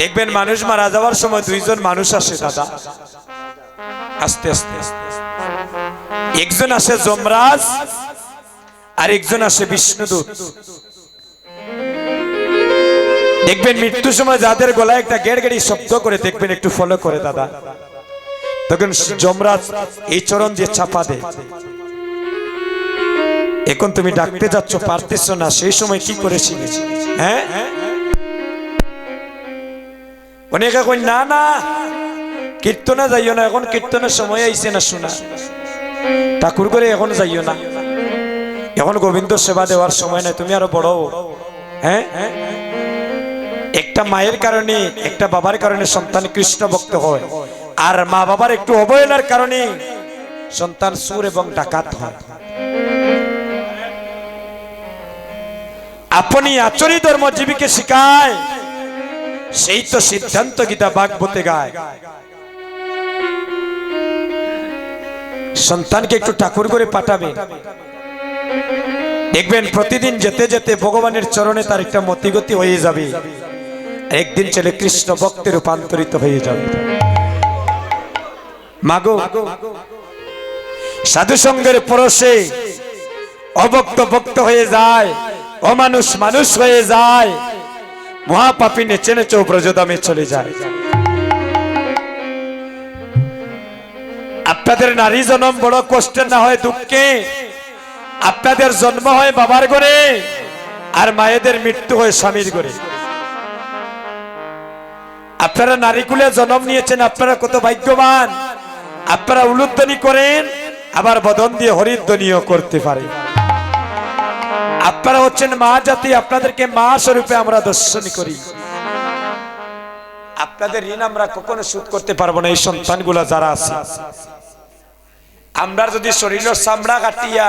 দেখবেন মানুষ মারা যাওয়ার সময় দুইজন মানুষ আসে, দাদা। আস্তে আস্তে আস্তে একজন আসে যমরাজ আর একজন আসে বিষ্ণুদূত। দেখবেন মৃত্যুর সময় যাদের গলায় একটা গেড় গেড়ি শব্দ করে, দেখবেন একটু ফলো করে, দাদা। তখন যমরাজ এই চরণ দিয়ে চাপা দেয়। এখন তুমি ডাকতে যাচ্ছ, পারতেছ না, সেই সময় কি করেছিলে হ্যাঁ? অনেক এখন না না, কীর্তনে যাইও না, এখন কীর্তনের সময় আইছে না শোনা। ঠাকুর করে এখন যাইও না। এখন গোবিন্দ সেবা দেওয়ার সময় নাই, তুমি আরও বড় হ্যাঁ? একটা মায়ের কারণে, একটা বাবার কারণে সন্তান কৃষ্ণ ভক্ত হয়। আর মা বাবার একটু অবহেলার কারণে সন্তান সুর এবং ডাকাত হয়। আপনি আচরি ধর্মজীবীকে শিখায় সেই তো সিদ্ধান্ত গীতা বাগবতে গায়। সন্তানকে একটু ঠাকুর করে পাঠাবে। দেখবেন প্রতিদিন যেতে যেতে ভগবানের চরণে তার একটা মতিগতি হয়ে যাবে। একদিন ছেলে কৃষ্ণ ভক্তে রূপান্তরিত হয়ে যাবে। মাগো, সাধু সঙ্গের পরশে অভক্ত ভক্ত হয়ে যায়, অমানুষ মানুষ হয়ে যায়। মহাপাপী নেচে নেচে ব্রজদামে চলে যায়। আপনাদের নারী জন্ম বড় কষ্টের, না হয় দুঃখে। আপনাদের জন্ম হয় বাবার ঘরে, আর মায়েদের মৃত্যু হয় স্বামীর ঘরে। আপনারা নারীকুলে জন্ম নিয়েছেন, আপনারা কত ভাগ্যবান। আপনারা উলুধ্বনি করেন, আবার বদন দিয়ে হরিধ্বনিও করতে পারে আপনারা হচ্ছেন মা জাতি, আপনাদেরকে মা স্বরূপে আমরা দর্শন করি। আপনাদের ঋণ আমরা কখনো শোধ করতে পারব না, এই সন্তানগুলা যারা আছে। আমরা যদি শরীরের চামড়া কাটিয়া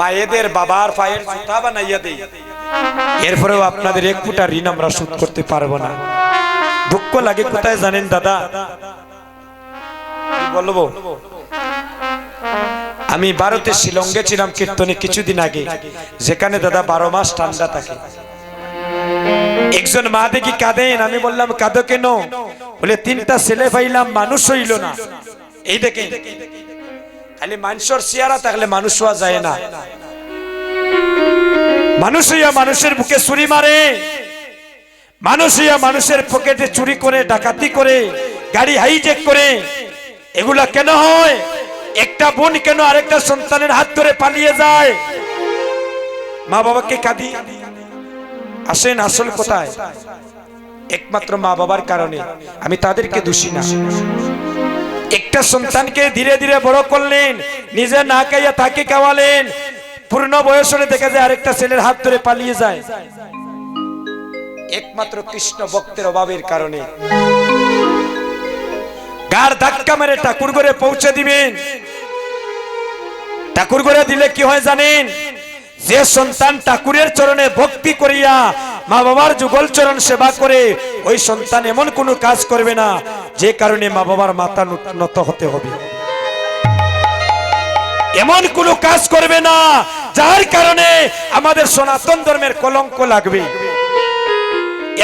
মায়েদের বাবার পায়ের জুতা বানাইয়া দেই, এরপরেও আপনাদের এক ফুটা ঋণ আমরা শোধ করতে পারব না। দুঃখ লাগে কোথায় জানেন দাদা? বলব? আমি ভারতে শিলংয়ে ছিলাম কীর্তনে কিছুদিন আগে। যেখানে দাদা বারো মাস ঠান্ডা থাকে। একজন মা দেখি কাঁদেন। আমি বললাম, কাঁদো কেন? বলে, তিনটা ছেলে পাইলাম, মানুষ হইল না। এই দেখে খালি মানুষের চেহারা থাকলে মানুষ হওয়া যায় না। মানুষ হইয়া মানুষের বুকে ছুরি মারে। মানুষ হইয়া মানুষের পকেটে চুরি করে, ডাকাতি করে, গাড়ি হাইজেক করে। এগুলা কেন হয়? একটা বোন কেন আরেকটা সন্তানের হাত ধরে পালিয়ে যায়? মা বাবাকে কাঁদি। আসেন, আসল কোথায়। একমাত্র মা বাবার কারণে। আমি তাদেরকে দোষী না। একটা সন্তানকে ধীরে ধীরে বড় করলেন, নিজে না খাইয়া তাকে খাওয়ালেন, পূর্ণ বয়স হলে দেখা যায় আরেকটা ছেলের হাত ধরে পালিয়ে যায়। একমাত্র কৃষ্ণ ভক্তের অভাবের কারণে। গার ধাক্কা মেরে ঠাকুর ঘরে পৌঁছে দিবেন। ঠাকুর ঘরে দিলে কি হয় জানেন? যে সন্তান ঠাকুরের চরণে ভক্তি করিয়া মা বাবার যুগল চরণ সেবা করে, ওই সন্তান এমন কোনো কাজ করবে না, যে কারণে মা বাবার মাথা নত হতে হবে। এমন কোনো কাজ করবে না, যার কারণে আমাদের সনাতন ধর্মের কলঙ্ক লাগবে।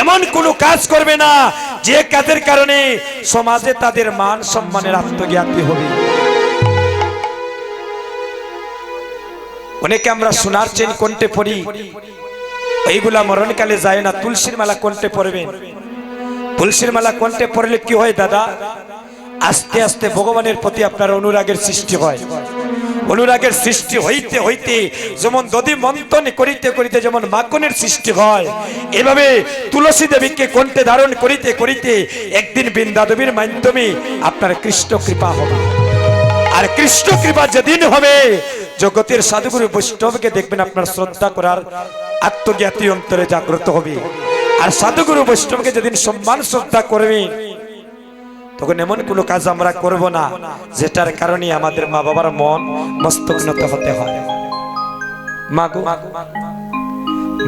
এমন কোনো কাজ করবে না যে কাজের কারণে সমাজে তাদের মান সম্মানের আত্মজ্ঞাতি হবে। অনেকে আমরা সোনার চেন কোনটে পড়ি, এইগুলা মরণকালে যায় না, তুলসীর মালা কোনটে পড়বেন। তুলসীর মালা কোনটে পড়লে কি হয় দাদা? আস্তে আস্তে ভগবানের প্রতি আপনার অনুরাগের সৃষ্টি হয়। অনুরাগের সৃষ্টি হইতে হইতে, যেমন দধি মন্থন করিতে করিতে যেমন মাখনের সৃষ্টি হয়, এভাবে তুলসী দেবীকে কণ্ঠে ধারণ করিতে করিতে একদিন বৃন্দাদেবীর মাধ্যমে আপনার কৃষ্ণ কৃপা হবে। আর কৃষ্ণ কৃপা যেদিন হবে, জগতের সাধুগুরু বৈষ্ণবকে দেখবেন আপনার শ্রদ্ধা করার আত্মজ্ঞাতি অন্তরে জাগ্রত হবে। আর সাধুগুরু বৈষ্ণবকে যেদিন সম্মান শ্রদ্ধা করবেন তখন এমন কোনো কাজ আমরা করব না, যেটার কারণে আমাদের মা বাবার মন মস্তগ্নত হতে হয়। মাগো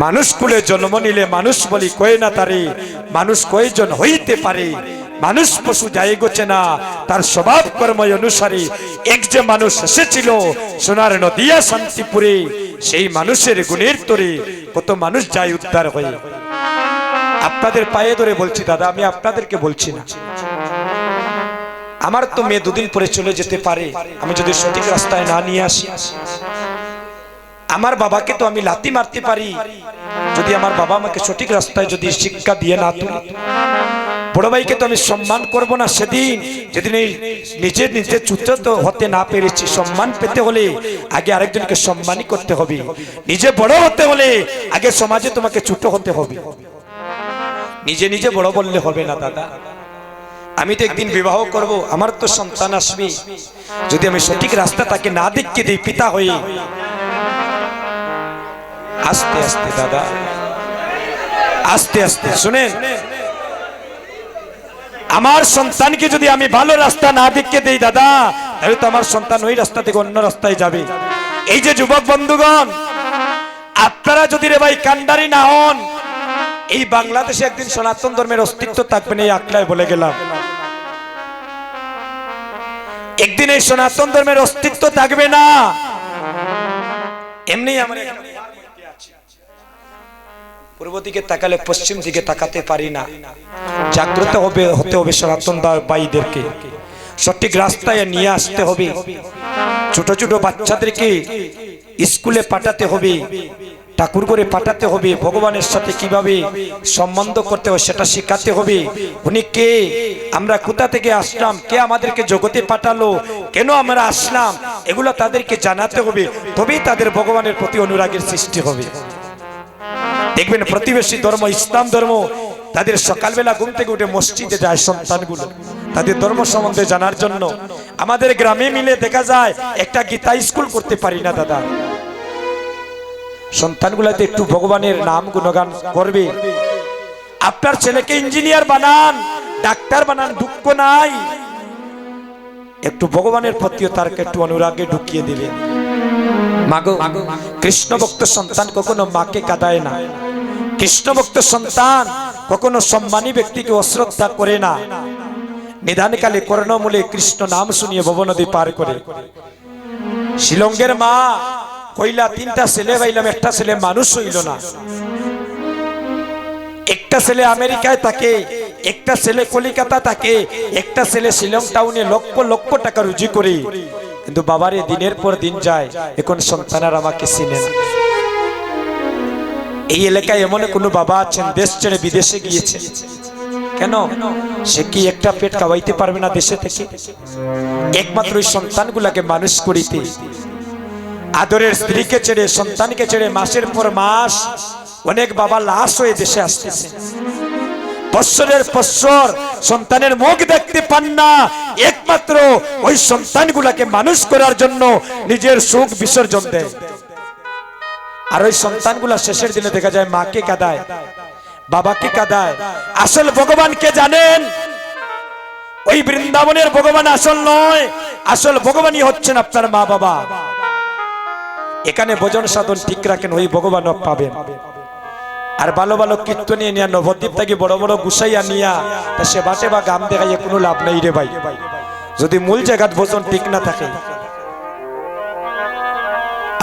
মানুষ কুলে জন্ম নিলে মানুষ বলি কয়ে না তারে? মানুষ কয়জন হইতে পারে? মানুষ পশু যাই গোছে না, তার স্বভাব কর্ম অনুসারে। এক যে মানুষ এসেছিল সোনার নদিয়া শান্তিপুরে, সেই মানুষের গুণের তরে কত মানুষ যায় উদ্ধার হয়ে। আপনাদের পায়ে ধরে বলছি, দাদা, আমি আপনাদেরকে বলছি না। আমার তো মেয়ে দুদিন পরে চলে যেতে পারে। আমি যদি সঠিক রাস্তায় না নিয়ে আসি। আমার বাবাকে তো আমি লাতি মারতে পারি। যদি আমার বাবা আমাকে সঠিক রাস্তায় যদি শিক্ষা দিয়ে না বড় ভাইকে তো আমি সম্মান করব না সেদিন। যেদিন এই নিজে নিজে চ্যুত হতে না পেরেছি সম্মান পেতে হলে আগে আরেকজনকে সম্মানই করতে হবে। নিজে বড় হতে হলে আগে সমাজে তোমাকে ছোট হতে হবে। নিজে নিজে বড় বললে হবে না দাদা। আমি তো একদিন বিবাহ করব আমার তো সন্তান আসবে। যদি আমি সঠিক রাস্তা তাকে না দেখিয়ে দিই পিতা হয়ে। আস্তে আস্তে দাদা। আস্তে আস্তে শুনেন। আমার সন্তানকে যদি আমি ভালো রাস্তা না দেখিয়ে দেই দাদা তাহলে তো আমার সন্তান ওই রাস্তা থেকে অন্য রাস্তায় যাবে। এই যে যুবক বন্ধুগণ আপনারা যদি রে ভাই কান্ডারি না হন এই বাংলাদেশে একদিন সনাতন ধর্মের অস্তিত্ব থাকবে না এই আকলায় বলে গেলাম। এই সনাতন ধর্মের অস্তিত্ব থাকবে না। এমনি পূর্ব দিকে তাকালে পশ্চিম দিকে তাকাতে পারি না। জাগ্রত হবে, হতে হবে সনাতন ভাইদেরকে। সঠিক রাস্তায় নিয়ে আসতে হবে। ছোট ছোট বাচ্চাদেরকে স্কুলে পাঠাতে হবে। ঠাকুর করে পাঠাতে হবে, ভগবানের সাথে কীভাবে সম্বন্ধ করতে হবে সেটা শেখাতে হবে। উনি কে? আমরা কোথা থেকে আসলাম? কে আমাদেরকে জগতে পাঠালো? কেন আমরা আসলাম? এগুলো তাদেরকে জানাতে হবে। তবেই তাদের ভগবানের প্রতি অনুরাগের সৃষ্টি হবে। দেখবেন প্রতিবেশী ধর্ম, ইসলাম ধর্ম, তাদের সকালবেলা ঘুম থেকে উঠে মসজিদে যায় সন্তানগুলো। তাদের ধর্ম সম্বন্ধে জানার জন্য। আমাদের গ্রামে মিলে দেখা যায়, একটা গীতা স্কুল করতে পারি না দাদা। সন্তানগুলাতে একটু ভগবানের নাম গুণগান করবে। আপনার ছেলেকে ইঞ্জিনিয়ার বানান, ডাক্তার বানান, দুঃখ নাই। একটু ভগবানের প্রতিও তার একটু অনুরাগে ঢুকিয়ে দিবেন মাগো কৃষ্ণ ভক্ত সন্তান কখনো মাকে কাঁদায় না। কৃষ্ণ ভক্ত সন্তান কখনো সম্মানী ব্যক্তিকে অশ্রদ্ধা করে না। নিধানকালে কর্ণমূলে কৃষ্ণ নাম শুনিয়ে ভবনদী পার করে। শিলঙ্গের মা কইলা তিনটা ছেলে পাইলাম, একটা ছেলে মানুষ হইল না। একটা ছেলে আমেরিকায় থাকে, একটা ছেলে কলিকাতা থাকে, একটা ছেলে শিলং টাউনে লক্ষ লক্ষ টাকা রুজি করে। কিন্তু বাবারে দিনের পর দিন যায়, এখন সন্তানের আমাকে চিনে না। এই এলাকায় এমন কোনো বাবা আছেন, দেশ ছেড়ে বিদেশে গিয়েছে। কেন? সে কি একটা পেট খাওয়াইতে পারবে না দেশে থেকে? একমাত্র ওই সন্তানগুলাকে মানুষ করিতে। আদরের স্ত্রীকে ছেড়ে, সন্তানকে ছেড়ে মাসের পর মাস অনেক বাবা লাশ হয়ে দেশে আসতেছে। বৎসরের বৎসর সন্তানের মুখ দেখতে পান না। একমাত্র ওই সন্তানগুলাকে মানুষ করার জন্য নিজের সুখ বিসর্জন দেয়। আর ওই সন্তানগুলা শেষের দিনে দেখা যায় মাকে কাদায়, বাবাকে কাদায়। আসল ভগবানকে জানেন? ওই বৃন্দাবনের ভগবান আসল নয়। আসল ভগবানই হচ্ছেন আপনার মা বাবা এখানে ভোজন সাধন ঠিক রাখেন, ওই ভগবান পাবেন। আর ভালো ভালো কীর্তনিয়ে নিয়া, নবদ্বীপ থেকে বড় বড় গুসাইয়া নিয়া, তা সে বাটে বা গাম দেখাইয়া কোনো লাভ নেই রে ভাই। যদি মূল জায়গাত ভোজন ঠিক না থাকে।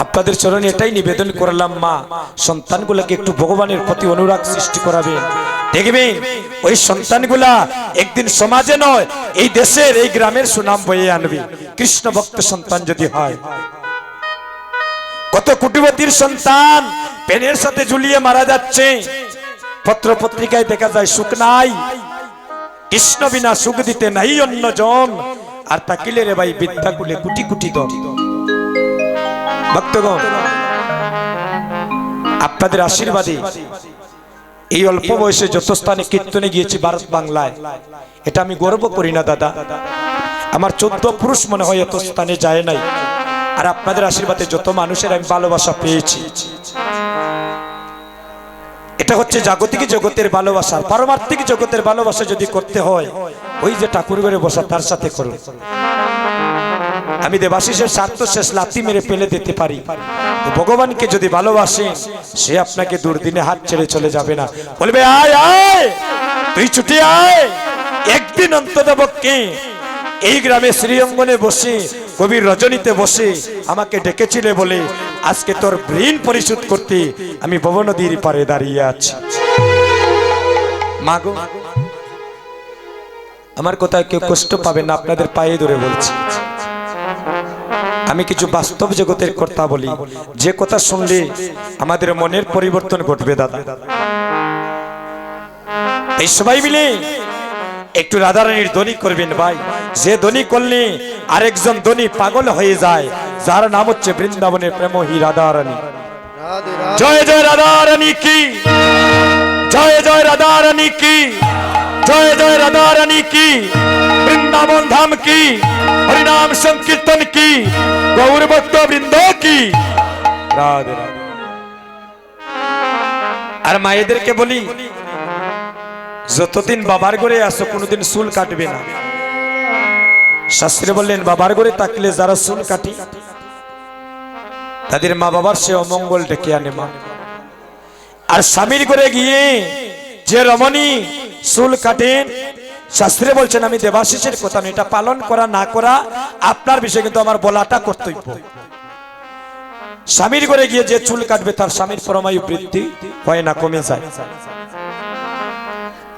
আপনাদের চরণে এটাই নিবেদন করলাম, মা। সন্তানগুলোকে একটু ভগবানের প্রতি অনুরাগ সৃষ্টি করাবেন দেখবেন, ওই সন্তানগুলা একদিন সমাজে নয়, এই দেশের, এই গ্রামের সুনাম বয়ে আনবে। কৃষ্ণ ভক্ত সন্তান যদি হয়। কত কুটিপতির সন্তান, পেনের সাথে ঝুলিয়ে মারা যাচ্ছে। পত্র পত্রিকায় দেখা যায় সুখ নাই। কৃষ্ণ বিনা সুখ দিতে নাই অন্য জন। আর তাকিলে রে ভাই বিদ্যাকুলে কুটি কুটি দন ভক্তগণ, আপনাদের আশীর্বাদে এই অল্প বয়সে যত স্থানে কীর্তনে গিয়েছি ভারত বাংলায়, এটা আমি গর্ব করি না, দাদা। আমার চোদ্দ পুরুষ মনে হয় এত স্থানে যায় নাই। আর আপনাদের আশীর্বাদে যত মানুষের আমি ভালোবাসা পেয়েছি। এটা হচ্ছে জাগতিক জগতের ভালোবাসা। পারমার্থিক জগতের ভালোবাসা যদি করতে হয়, ওই যে ঠাকুর ঘরে বসা, তার সাথে করুন। আমি দেবাশিসের স্বার্থ শেষ লাথি মেরে ফেলে দিতে পারি। ভগবানকে যদি ভালোবাসেন, সে আপনাকে দুর্দিনে হাত ছেড়ে চলে যাবে না। বলবে, আয় আয়! তুই ছুটি আয়! একদিন অন্তত পক্ষে এই গ্রামে শ্রীঅঙ্গনে বসে, কবির রজনীতে বসে আমাকে ডেকেছিলে বলে আজকে তোর ঋণ পরিশোধ করতে আমি ভবনদীর পারে দাঁড়িয়ে আছি। মাগো, আমার কোথায় কেউ কষ্ট পাবে না, আপনাদের পায়ে ধরে বলছি। আমি কিছু বাস্তব জগতের কথা বলি, যে কথা শুনলে আমাদের মনের পরিবর্তন ঘটবে দাদা। এই সবাই মিলে একটু রাধারানীর ধ্বনি করবেন ভাই। যে ধ্বনি করলে আরেকজন ধ্বনি পাগল হয়ে যায় যার নাম হচ্ছে বৃন্দাবনের প্রেমহী রাধারানী। রাধে রাধে। জয় জয় রাধারানী কি? জয় জয় রাধারানী কি? জয় জয় রাধারানী কি? বৃন্দাবন ধাম কি? হরিনাম সংকীর্তন কি? গৌর ভক্ত বৃন্দ কি? রাধে রাধে। আর মায়েদেরকে বলি যতদিন বাবার ঘরে আসো কোনোদিন চুল কাটবে না। শাস্ত্রী বললেন, বাবার ঘরে থাকলে যারা চুল কাটি, তাদের মা বাবার সে অমঙ্গল ডেকে আনে মা? আর স্বামীর করে গিয়ে যে রমণী চুল কাটেন, শাস্ত্রে বলছেন, আমি দেবাশিসের কথা এটা পালন করা, না করা, আপনার বিষয়ে কিন্তু আমার বলাটা কর্তব্য। স্বামীর করে গিয়ে যে চুল কাটবে, তার স্বামীর পরমায়ু বৃদ্ধি হয় না, কমে যায়।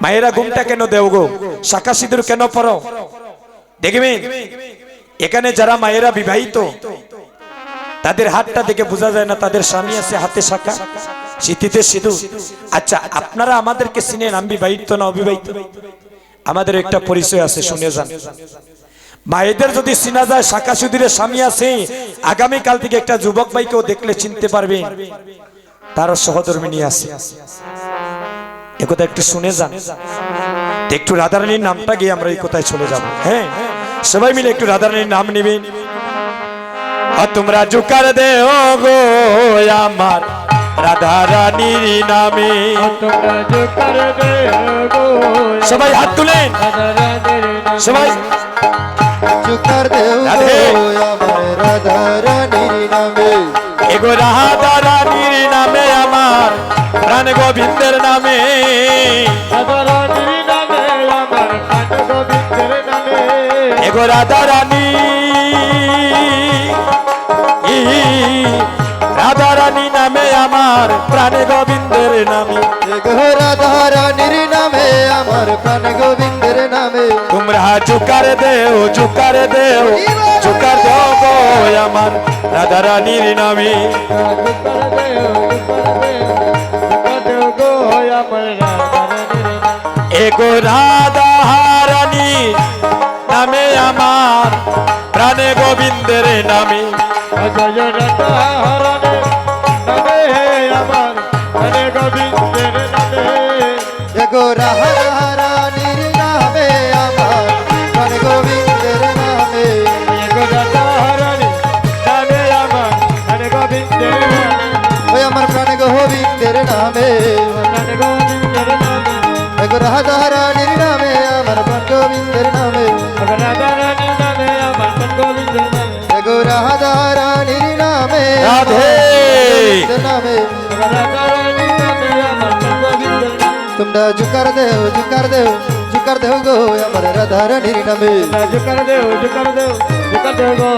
মায়েরা, ঘুমটা কেন দেও গো? শাখা কেন পরো দেখবেন এখানে যারা মায়েরা বিবাহিত, তাদের হাতটা দেখে বোঝা যায় না তাদের স্বামী আছে হাতে শাখা শীতিতে সিঁদুর। আচ্ছা আপনারা আমাদেরকে চিনেন আমি বিবাহিত না অবিবাহিত? আমাদের একটা পরিচয় আছে, শুনে যান। মায়েদের যদি চিনা যায়, শাখা সুদীরের স্বামী আছে আগামী কাল থেকে একটা যুবক ভাইকেও দেখলে চিনতে পারবেন তারও সহধর্মিনী আছে। একথা একটু শুনে যান। একটু রাধারানীর নামটা গিয়ে আমরা এই কোথায় চলে যাব। হ্যাঁ? সবাই মিলে একটু রাধারানীর নাম নেবেন আর তোমরা জুকার দেও গো আমার রাধা রানীর নামে সবাই হাত তুলেন। রাধারানীর সবাই। চুকার দেও গো আমার রাধা রানীর নামে। এগো রাধা রানীর নামে আমার প্রাণ গোবিন্দের নামে। রাধারানীর নামে এগো রাধা রানী রাধা রানী নামে আমার প্রাণ গোবিন্দের নামে। গো রাধা রানীর নামে আমার প্রাণ গোবিন্দের নামে। তোমরা চুকার দেও চুকার দেও চুকার দেও গো আমার রাধা রানীর নামে। জুকার দেও নামে আমার প্রাণে গোবিন্দের নামে। জয় রাধারানীর নামে আমার প্রাণ গোবিন্দের নামে। গো রাধা রানীর নামে আমার প্রাণ গোবিন্দের নামে। গো রাধারানীর নামে আমার প্রাণ গোবিন্দের ওই আমার প্রাণ গোবিন্দের নামে। প্রাণ গোবিন্দের নামে গো রাধা নামে রাধে। গোবিন্দের নামে রাধারানীর নামে আমার প্রাণ গোবিন্দের নামে তোমরা জুকার দেও জুকার দেও জুকার দেও গো আমার রাধা রানীর নামে জুকার দেও জুকার দেও জুকার দেও গো